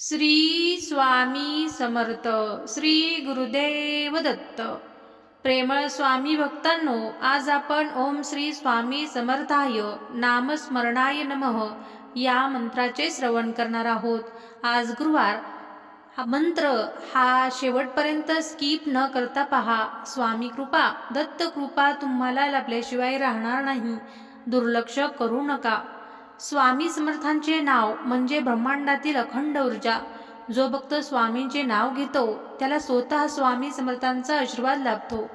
श्री स्वामी समर्थ श्री गुरुदेव दत्त. प्रेमळ स्वामी भक्तांनो आज आपण ओम श्री स्वामी समर्थाय नामस्मरणाय नमः या मंत्राचे श्रवण करणार आहोत. आज गुरुवार. हा मंत्र हा शेवटपर्यंत स्किप न करता पहा. स्वामी कृपा दत्त कृपा तुम्हाला लाभल्याशिवाय राहणार नाही. दुर्लक्ष करू नका. स्वामी समर्थांचे नाव म्हणजे ब्रह्मांडातील अखंड ऊर्जा. जो भक्त स्वामींचे नाव घेतो त्याला स्वतः स्वामी समर्थांचा आशीर्वाद लाभतो.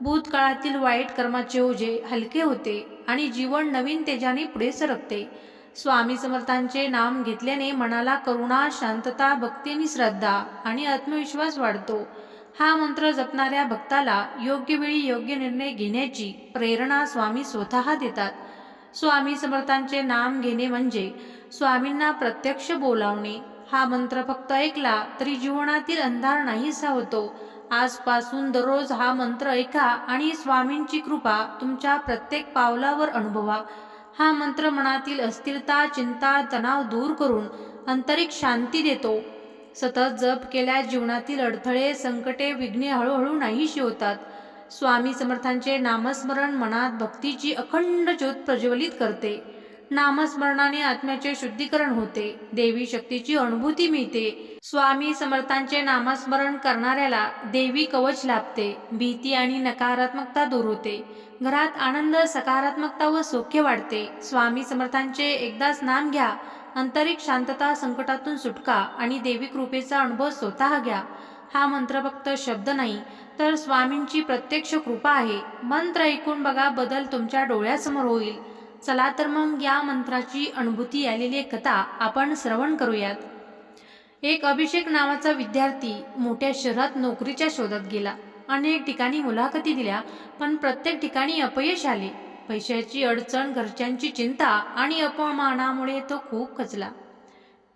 भूतकाळातील वाईट कर्माचे ओझे हलके होते आणि जीवन नवीन तेजाने पुढे सरकते. स्वामी समर्थांचे नाम घेतल्याने मनाला करुणा शांतता भक्ती आणि श्रद्धा आणि आत्मविश्वास वाढतो. हा मंत्र जपणाऱ्या भक्ताला योग्य वेळी योग्य निर्णय घेण्याची प्रेरणा स्वामी स्वतः देतात. स्वामी समर्थांचे नाम घेणे म्हणजे स्वामींना प्रत्यक्ष बोलावणे. हा मंत्र फक्त ऐकला तरी जीवनातील अंधार नाहीसा होतो. आजपासून दररोज हा मंत्र ऐका आणि स्वामींची कृपा तुमच्या प्रत्येक पावलावर अनुभवा. हा मंत्र मनातील अस्थिरता चिंता तणाव दूर करून आंतरिक शांती देतो. सतत जप केल्या जीवनातील अडथळे संकटे विघ्ने हळूहळू नाहीशी होतात. स्वामी समर्थांचे नामस्मरण मनात भक्तीची अखंड ज्योत प्रज्वलित करते. नामस्मरणाने आत्म्याचे शुद्धीकरण होते. देवी शक्तीची अनुभूती मिळते. स्वामी समर्थांचे नामस्मरण करणाऱ्याला देवी कवच लाभते. भीती आणि नकारात्मकता दूर होते. घरात आनंद सकारात्मकता व सौख्य वाढते. स्वामी समर्थांचे एकदाच नाम घ्या. आंतरिक शांतता संकटातून सुटका आणि देवी कृपेचा अनुभव स्वतः घ्या. हा मंत्र फक्त शब्द नाही. तर स्वामींची प्रत्यक्ष कृपा आहे. मंत्र ऐकून बघा बदल तुमच्या डोळ्यासमोर होईल. चला तर मग या मंत्राची अनुभूती आलेली कथा आपण श्रवण करूयात. एक अभिषेक नावाचा विद्यार्थी मोठ्या शहरात नोकरीच्या शोधात गेला. अनेक ठिकाणी मुलाखती दिल्या पण प्रत्येक ठिकाणी अपयश आले. पैशाची अडचण घरच्यांची चिंता आणि अपमानामुळे तो खूप खचला.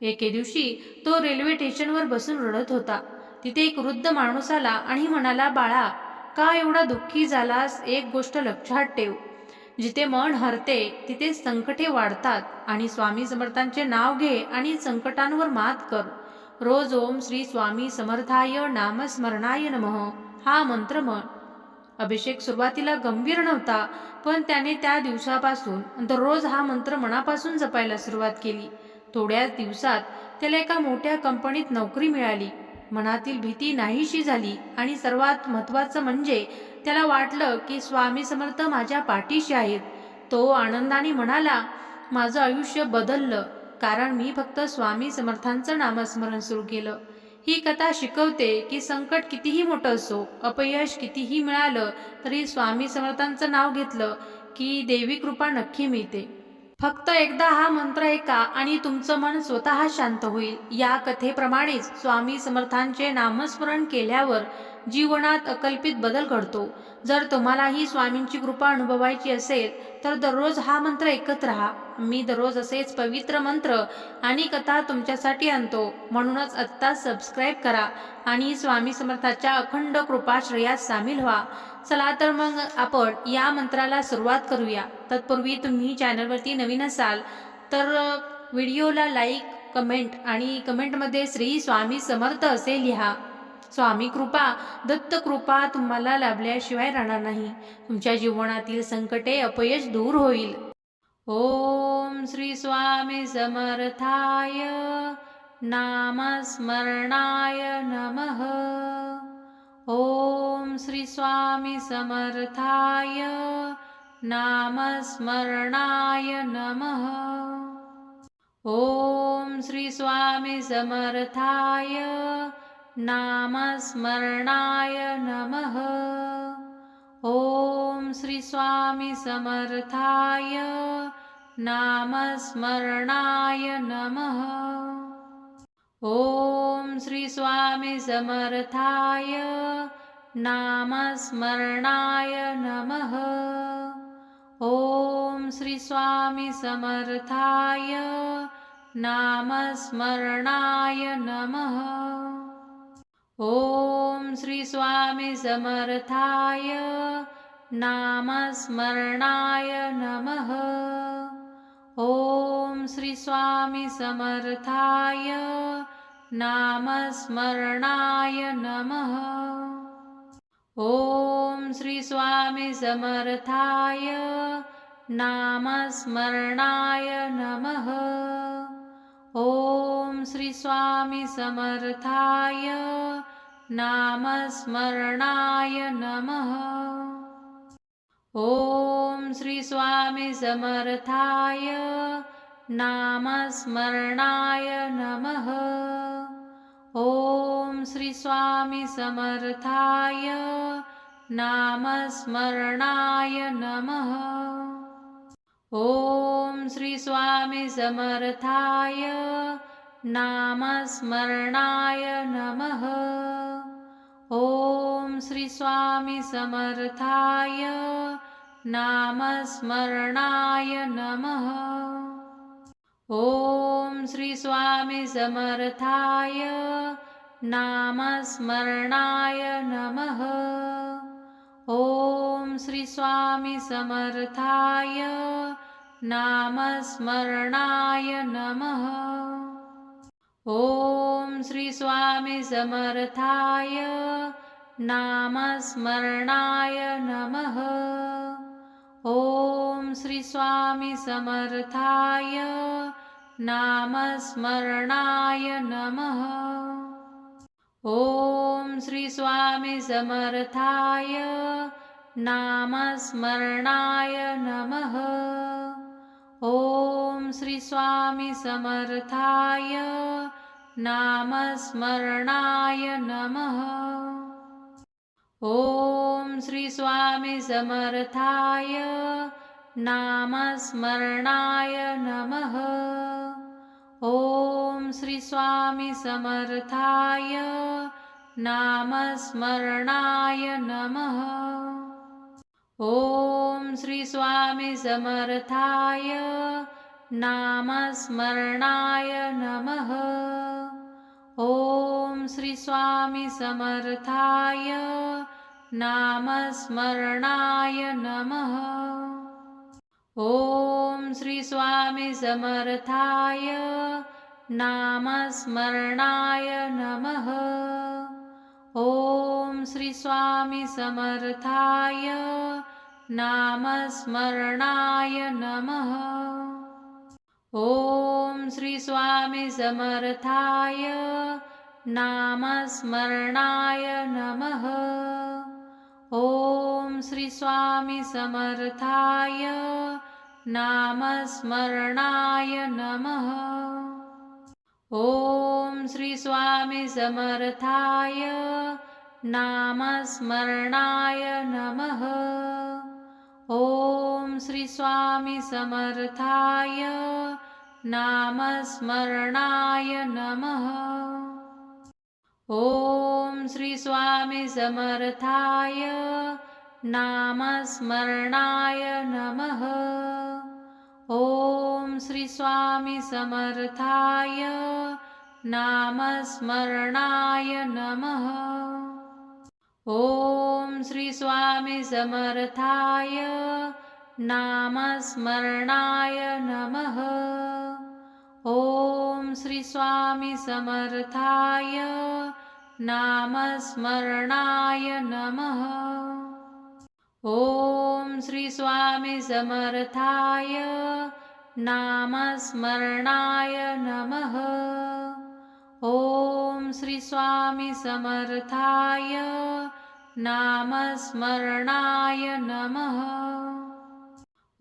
एके दिवशी तो रेल्वे स्टेशनवर बसून रडत होता. तिथे एक वृद्ध माणूस आला आणि म्हणाला बाळा का एवढा दुःखी झालास? एक गोष्ट लक्षात ठेव. जिथे मन हरते तिथे संकटे वाढतात. आणि स्वामी समर्थांचे नाव घे आणि संकटांवर मात कर. रोज ओम श्री स्वामी समर्थाय नामस्मरणाय नमः. हा मंत्र म्हण. अभिषेक सुरुवातीला गंभीर नव्हता पण त्याने त्या दिवसापासून दररोज हा मंत्र मनापासून जपायला सुरुवात केली. थोड्याच दिवसात त्याला एका मोठ्या कंपनीत नोकरी मिळाली. मनातील भीती नाहीशी झाली आणि सर्वात महत्त्वाचं म्हणजे त्याला वाटलं की स्वामी समर्थ माझ्या पाठीशी आहेत. तो आनंदाने म्हणाला माझं आयुष्य बदललं कारण मी फक्त स्वामी समर्थांचं नामस्मरण सुरू केलं. ही कथा शिकवते की संकट कितीही मोठं असो अपयश कितीही मिळालं तरी स्वामी समर्थांचं नाव घेतलं की देवी कृपा नक्की मिळते. फक्त एकदा हा मंत्र ऐका आणि तुमचं मन स्वतः शांत होईल. या कथेप्रमाणेच स्वामी समर्थांचे नामस्मरण केल्यावर जीवनात अकल्पित बदल घडतो. जर तुम्हालाही स्वामींची कृपा अनुभवायची असेल तर दररोज हा मंत्र ऐकत राहा. मी दररोज असेच पवित्र मंत्र आणि कथा तुमच्यासाठी आणतो. म्हणूनच आत्ता सबस्क्राईब करा आणि स्वामी समर्थाच्या अखंड कृपाश्रयात सामील व्हा. चला तर मग आपण या मंत्राला सुरुवात करूया. तत्पूर्वी तुम्ही चॅनलवरती नवीन असाल तर व्हिडिओला लाईक कमेंट आणि कमेंटमध्ये श्री स्वामी समर्थ असे लिहा. स्वामी कृपा दत्त कृपा तुम्हाला लाभल्याशिवाय राहणार नाही. तुमच्या जीवनातील संकटे अपयश दूर होईल. ओम श्री स्वामी समर्थाय. नामस्मरणाय नमः. ॐ श्रीस्वामिसमर्थाय नामस्मरणाय नमः। ॐ श्रीस्वामिसमर्थाय नामस्मरणाय नमः। ॐ श्रीस्वामिसमर्थाय नामस्मरणाय नमः। ॐ श्रीस्वामिसमर्थाय नामस्मरणाय नमः। ॐ श्रीस्वामिसमर्थाय नामस्मरणाय नमः। ॐ श्रीस्वामिसमर्थाय नामस्मरणाय नमः। ॐ श्रीस्वामिसमर्थाय नामस्मरणाय नमः। ॐ श्रीस्वामिसमर्थाय नामस्मरणाय नमः। ॐ श्रीस्वामिसमर्थाय नामस्मरणाय नमः। ॐ श्री स्वामी समर्थाय नामस्मरणाय नमः। ॐ श्री स्वामी समर्थाय नामस्मरणाय नमः। ॐ श्री स्वामी समर्थाय नामस्मरणाय नमः। ॐ श्री स्वामी समर्थाय नामस्मरणाय नमः। ॐ श्रीस्वामिसमर्थाय नामस्मरणाय नमः। ॐ श्रीस्वामिसमर्थाय नामस्मरणाय नमः। ॐ श्रीस्वामिसमर्थाय नामस्मरणाय नमः। ॐ श्रीस्वामिसमर्थाय नामस्मरणाय नमः। ॐ श्रीस्वामिसमर्थाय नामस्मरणाय नमः। ॐ श्रीस्वामिसमर्थाय नामस्मरणाय नमः। ॐ श्री स्वामी समर्थाय नामस्मरणाय नमः। ॐ श्री स्वामी समर्थाय नामस्मरणाय नमः। ॐ श्री स्वामी समर्थाय नामस्मरणाय नमः। ॐ श्री स्वामी समर्थाय नामस्मरणाय नमः। ॐ श्रीस्वामि श्रीस्वामिसमर्थाय नामस्मरणाय नमः। ॐ श्रीस्वामिसमर्थाय नामस्मरणाय नमः। ॐ श्रीस्वामि श्रीस्वामिसमर्थाय नामस्मरणाय नमः। ॐ श्रीस्वामिसमर्थाय नामस्मरणाय नमः। ॐ श्रीस्वामिसमर्थाय नामस्मरणाय नमः। ॐ श्रीस्वामिसमर्थाय नामस्मरणाय नमः। ॐ श्री स्वामी समर्थाय नामस्मरणाय नमः। ॐ श्री स्वामी समर्थाय नामस्मरणाय नमः। ॐ श्री स्वामी समर्थाय नामस्मरणाय नमः। ॐ श्री स्वामी समर्थाय नामस्मरणाय नमः। ॐ श्रीस्वामी समर्थाय नामस्मरणाय नमः। ॐ श्रीस्वामी समर्थाय नामस्मरणाय नमः।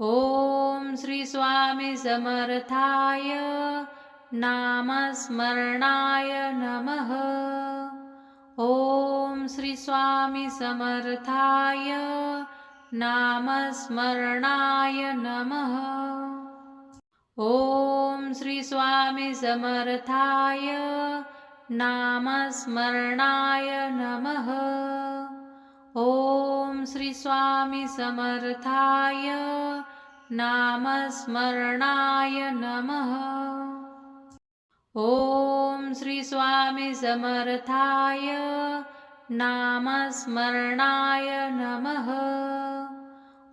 ॐ श्रीस्वामी समर्थाय नामस्मरणाय नमः। ॐ श्रीस्वामिसमर्थाय नामस्मरणाय नमः। ॐ श्रीस्वामिसमर्थाय नामस्मरणाय नमः। ॐ श्रीस्वामिसमर्थाय नामस्मरणाय नमः। ॐ श्री स्वामी समर्थाय नामस्मरणाय नमः।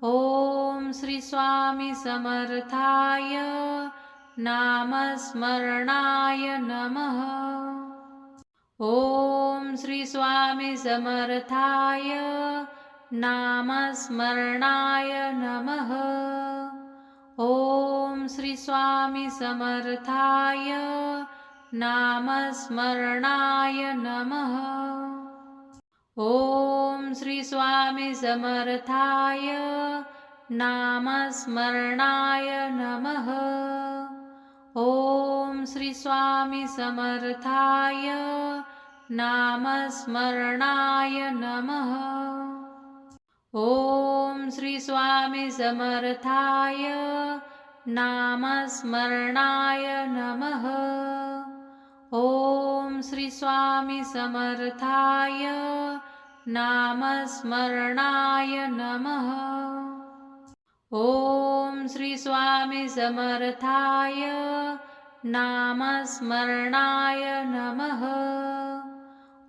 ॐ श्री स्वामी समर्थाय नामस्मरणाय नमः। ॐ श्री स्वामी समर्थाय नामस्मरणाय नमः। ॐ श्री स्वामी समर्थाय नामस्मरणाय नमः। ॐ श्रीस्वामिसमर्थाय नामस्मरणाय नमः। ॐ श्रीस्वामिसमर्थाय नामस्मरणाय नमः। ॐ श्रीस्वामिसमर्थाय नामस्मरणाय नमः। ॐ श्रीस्वामिसमर्थाय नामस्मरणाय नमः। ॐ श्रीस्वामिसमर्थाय नामस्मरणाय नमः।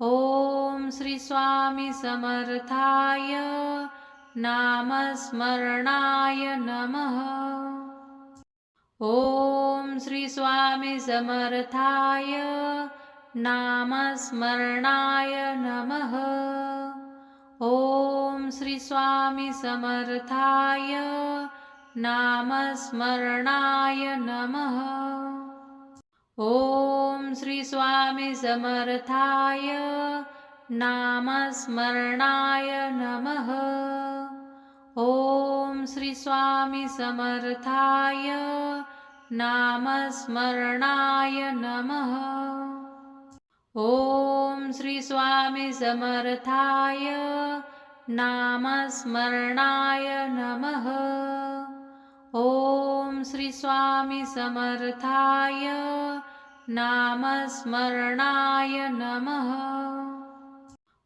ॐ श्रीस्वामिसमर्थाय नामस्मरणाय नमः। ॐ श्री स्वामी समर्थाय नामस्मरणाय नमः। ॐ श्री स्वामी समर्थाय नामस्मरणाय नमः। ॐ श्री स्वामी समर्थाय नामस्मरणाय नमः। ॐ श्री स्वामी समर्थाय नामस्मरणाय नमः। ॐ श्रीस्वामि श्रीस्वामिसमर्थाय नामस्मरणाय नमः। ॐ श्रीस्वामिसमर्थाय नामस्मरणाय नमः।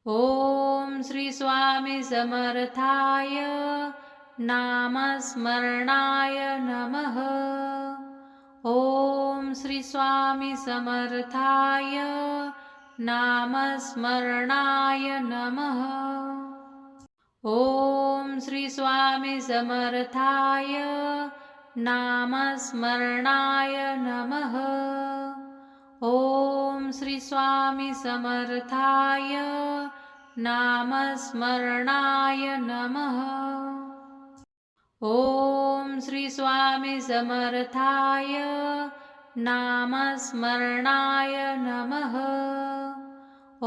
ॐ श्रीस्वामि श्रीस्वामिसमर्थाय नामस्मरणाय नमः। ॐ श्रीस्वामिसमर्थाय नामस्मरणाय नमः। ॐ श्रीस्वामिसमर्थाय नामस्मरणाय नमः। ॐ श्रीस्वामिसमर्थाय नामस्मरणाय नमः। ॐ श्रीस्वामिसमर्थाय नामस्मरणाय नमः।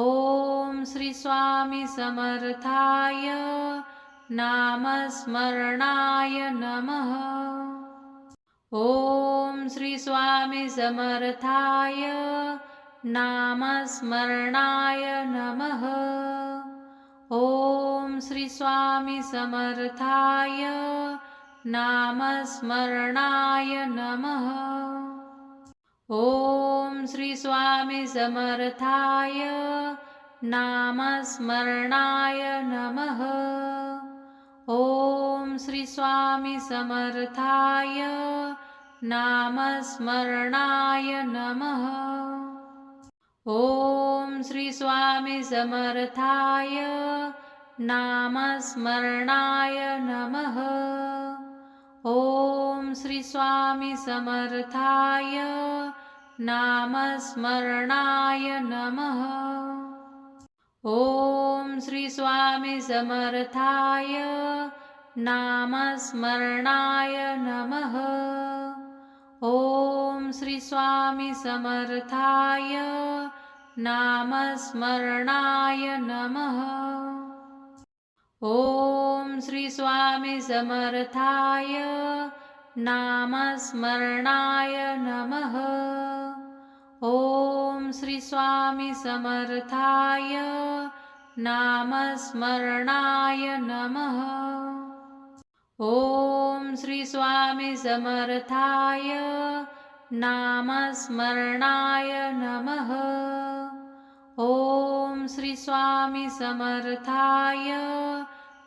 ॐ श्रीस्वामिसमर्थाय नामस्मरणाय नमः। ॐ श्रीस्वामिसमर्थाय नामस्मरणाय नमः। ॐ श्रीस्वामिसमर्थाय स्वामी समर्थाय नामस्मरणाय नमः। ॐ श्री स्वामी समर्थाय नामस्मरणाय नमः। ॐ श्री स्वामी समर्थाय नामस्मरणाय नमः। ॐ श्री स्वामी समर्थाय नामस्मरणाय नमः। ॐ श्रीस्वामिसमर्थाय नामस्मरणाय नमः। ॐ श्रीस्वामिसमर्थाय नामस्मरणाय नमः। ॐ श्रीस्वामिसमर्थाय नामस्मरणाय नमः। ॐ श्री स्वामी समर्थाय नामस्मरणाय नमः। ॐ श्री स्वामी समर्थाय नामस्मरणाय नमः। ॐ श्री स्वामी समर्थाय नामस्मरणाय नमः। ॐ श्री स्वामी समर्थाय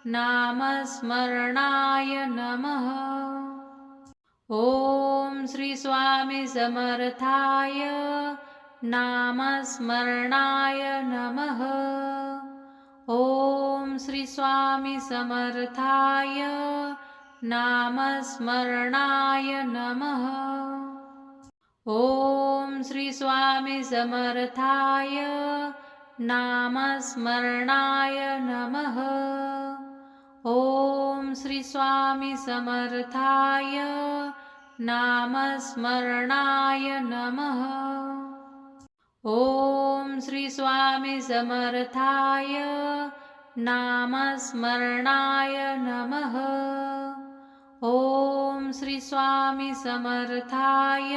नामस्मरणाय नमः। ॐ श्रीस्वामी समर्थाय नामस्मरणाय नमः। ॐ श्रीस्वामी समर्थाय नामस्मरणाय नमः। ॐ श्रीस्वामी समर्थाय नामस्मरणाय नमः। ॐ श्रीस्वामिसमर्थाय नामस्मरणाय नमः। ॐ श्रीस्वामिसमर्थाय नामस्मरणाय नमः। ॐ श्रीस्वामिसमर्थाय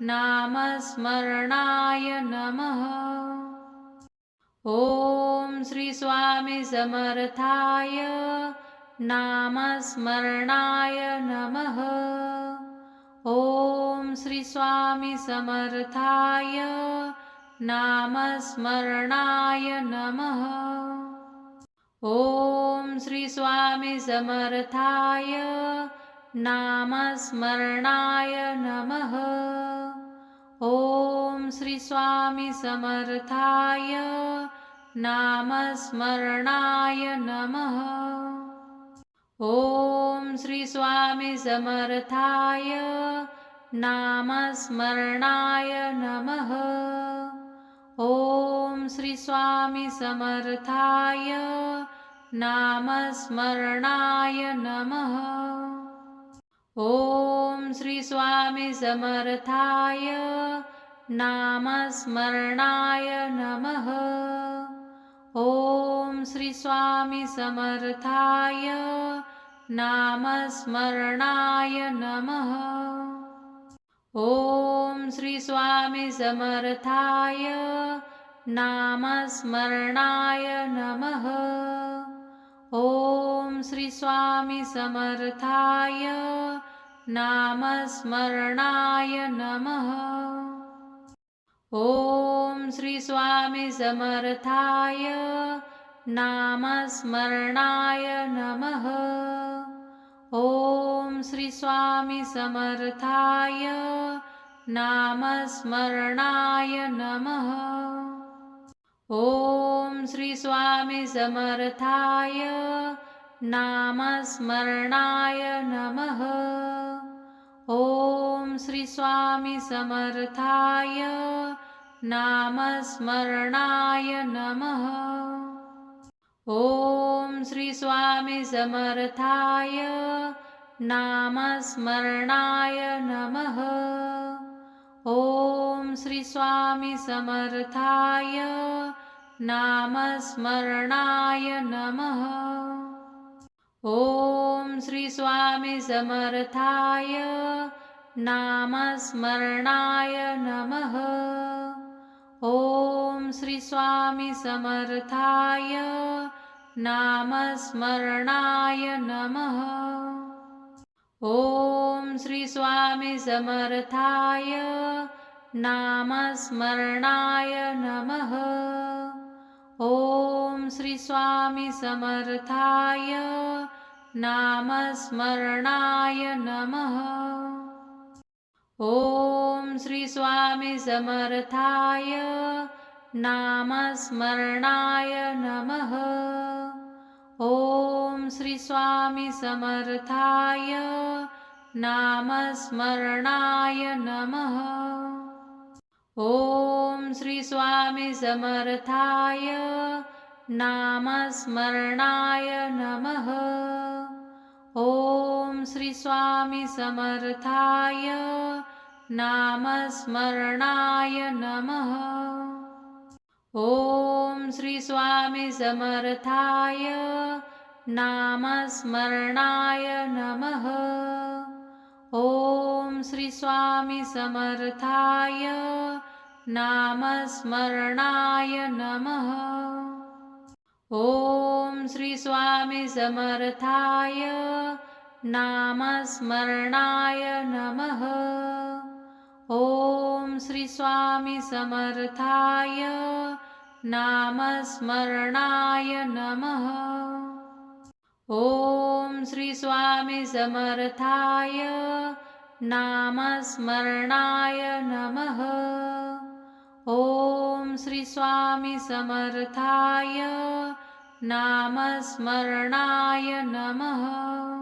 नामस्मरणाय नमः। ॐ श्री स्वामी समर्थाय नामस्मरणाय नमः। ॐ श्री स्वामी समर्थाय नामस्मरणाय नमः। ॐ श्री स्वामी समर्थाय नामस्मरणाय नमः। ॐ श्री स्वामी समर्थाय नामस्मरणाय नमः। ॐ श्रीस्वामिसमर्थाय नामस्मरणाय नमः। ॐ श्रीस्वामिसमर्थाय नामस्मरणाय नमः। ॐ श्रीस्वामिसमर्थाय नामस्मरणाय नमः। ॐ श्रीस्वामिसमर्थाय नामस्मरणाय नमः। ॐ श्रीस्वामिसमर्थाय नामस्मरणाय नमः। ॐ श्रीस्वामिसमर्थाय नामस्मरणाय नमः। ॐ श्रीस्वामिसमर्थाय नामस्मरणाय नमः। ॐ श्रीस्वामिसमर्थाय नामस्मरणाय नमः। ॐ श्रीस्वामिसमर्थाय नामस्मरणाय नमः। ॐ श्रीस्वामिसमर्थाय स्वामी समर्थाय नामस्मरणाय नमः। ॐ श्रीस्वामि श्रीस्वामिसमर्थाय नामस्मरणाय नमः। ॐ श्रीस्वामि श्रीस्वामिसमर्थाय नामस्मरणाय नमः। ॐ श्रीस्वामि श्रीस्वामिसमर्थाय नामस्मरणाय नमः। ॐ श्रीस्वामिसमर्थाय नामस्मरणाय नमः। ॐ श्रीस्वामिसमर्थाय नामस्मरणाय नमः। ॐ श्रीस्वामिसमर्थाय नामस्मरणाय नमः। ॐ श्री स्वामी समर्थाय नामस्मरणाय नमः। ॐ श्री स्वामी समर्थाय नामस्मरणाय नमः। ॐ श्री स्वामी समर्थाय नामस्मरणाय नमः। ॐ श्री स्वामी समर्थाय नामस्मरणाय नमः। ॐ श्रीस्वामी समर्थाय नामस्मरणाय नमः। ॐ श्रीस्वामी समर्थाय नामस्मरणाय नमः। ॐ श्रीस्वामी समर्थाय नामस्मरणाय नमः। ॐ श्रीस्वामिसमर्थाय नामस्मरणाय नमः। ॐ श्रीस्वामिसमर्थाय नामस्मरणाय नमः। ॐ श्रीस्वामिसमर्थाय नामस्मरणाय नमः।